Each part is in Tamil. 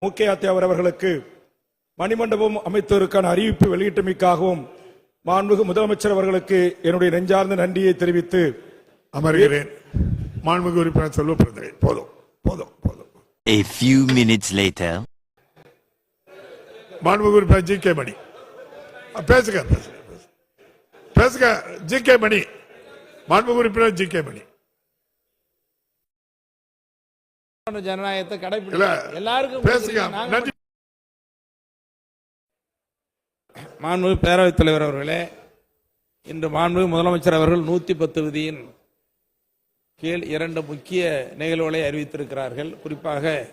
முக்கிய அவர்களுக்கு மணிமண்டபம் அமைத்ததற்கான அறிவிப்பு வெளியிட்டமைக்காகவும் மாண்புமிகு முதலமைச்சர் அவர்களுக்கு என்னுடைய நெஞ்சார்ந்த நன்றியை தெரிவித்து அமர்கிறேன். மாண்புமிகு உறுப்பினர் செல்வ பிறந்தரே போதும் போதும் போதும். A few minutes later. மாண்புமிகு உறுப்பினர் ஜி கே மணி. பேசுங்க பேசுங்க. பேசுங்க. G K Mani. மாண்புமிகு உறுப்பினர் ஜி கே மணி. ஜனநாயகத்தை கடைபிடிக்க எல்லாருக்கும் பேசுங்க. பேரவைத் தலைவர் அவர்களே இன்று மாண்புமிகு முதலமைச்சர் அவர்கள் நூத்தி பத்து விதியின் கீழ் இரண்டு முக்கிய நிகழ்வுகளை அறிவித்திருக்கிறார்கள். குறிப்பாக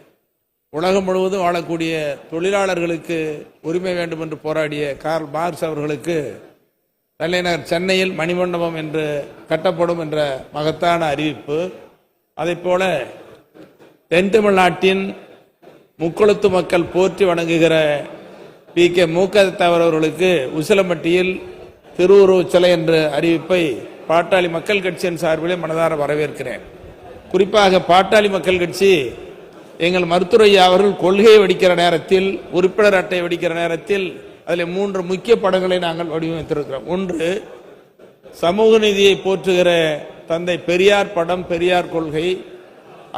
உலகம் முழுவதும் வாழக்கூடிய தொழிலாளர்களுக்கு உரிமை வேண்டும் என்று போராடிய கார்ல் மார்க்ஸ் அவர்களுக்கு தலைநகர் சென்னையில் மணிமண்டபம் என்று கட்டப்படும் என்ற மகத்தான அறிவிப்பு. அதைப் போல தென் தமிழ்நாட்டின் முக்குளத்து மக்கள் போற்றி வணங்குகிற பி. கே. மூக்கத்தவர் அவர்களுக்கு உசிலம்பட்டியில் திருவுருவ சிலை என்ற அறிவிப்பை பாட்டாளி மக்கள் கட்சியின் சார்பிலே மனதார வரவேற்கிறேன். குறிப்பாக பாட்டாளி மக்கள் கட்சி எங்கள் மருத்துவரையா அவர்கள் கொள்கையை வெடிக்கிற நேரத்தில் உறுப்பினர் அட்டை வெடிக்கிற நேரத்தில் அதில் மூன்று முக்கிய படங்களை நாங்கள் வடிவமைத்திருக்கிறோம். ஒன்று சமூக நீதியை போற்றுகிற தந்தை பெரியார் படம் பெரியார் கொள்கை.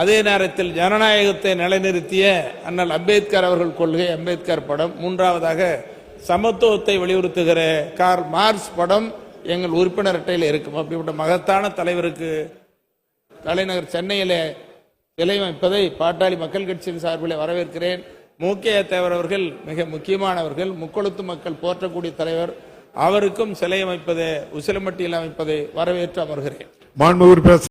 அதே நேரத்தில் ஜனநாயகத்தை நிலைநிறுத்திய அண்ணல் அம்பேத்கர் அவர்கள் கொள்கை அம்பேத்கர் படம். மூன்றாவதாக சமத்துவத்தை வலியுறுத்துகிற கார் மார்ஸ் படம் எங்கள் உறுப்பினர் அட்டையில் இருக்கும். அப்படிப்பட்ட மகத்தான தலைவருக்கு தலைநகர் சென்னையில் சிலை அமைப்பதை பாட்டாளி மக்கள் கட்சியின் சார்பில் வரவேற்கிறேன். மூக்கைய தேவர் அவர்கள் மிக முக்கியமானவர்கள். முக்கொழுத்து மக்கள் போற்றக்கூடிய தலைவர். அவருக்கும் சிலை அமைப்பதை உசிலமட்டியில் அமைப்பதை வரவேற்று அமர்கிறேன். மாண்புமிகு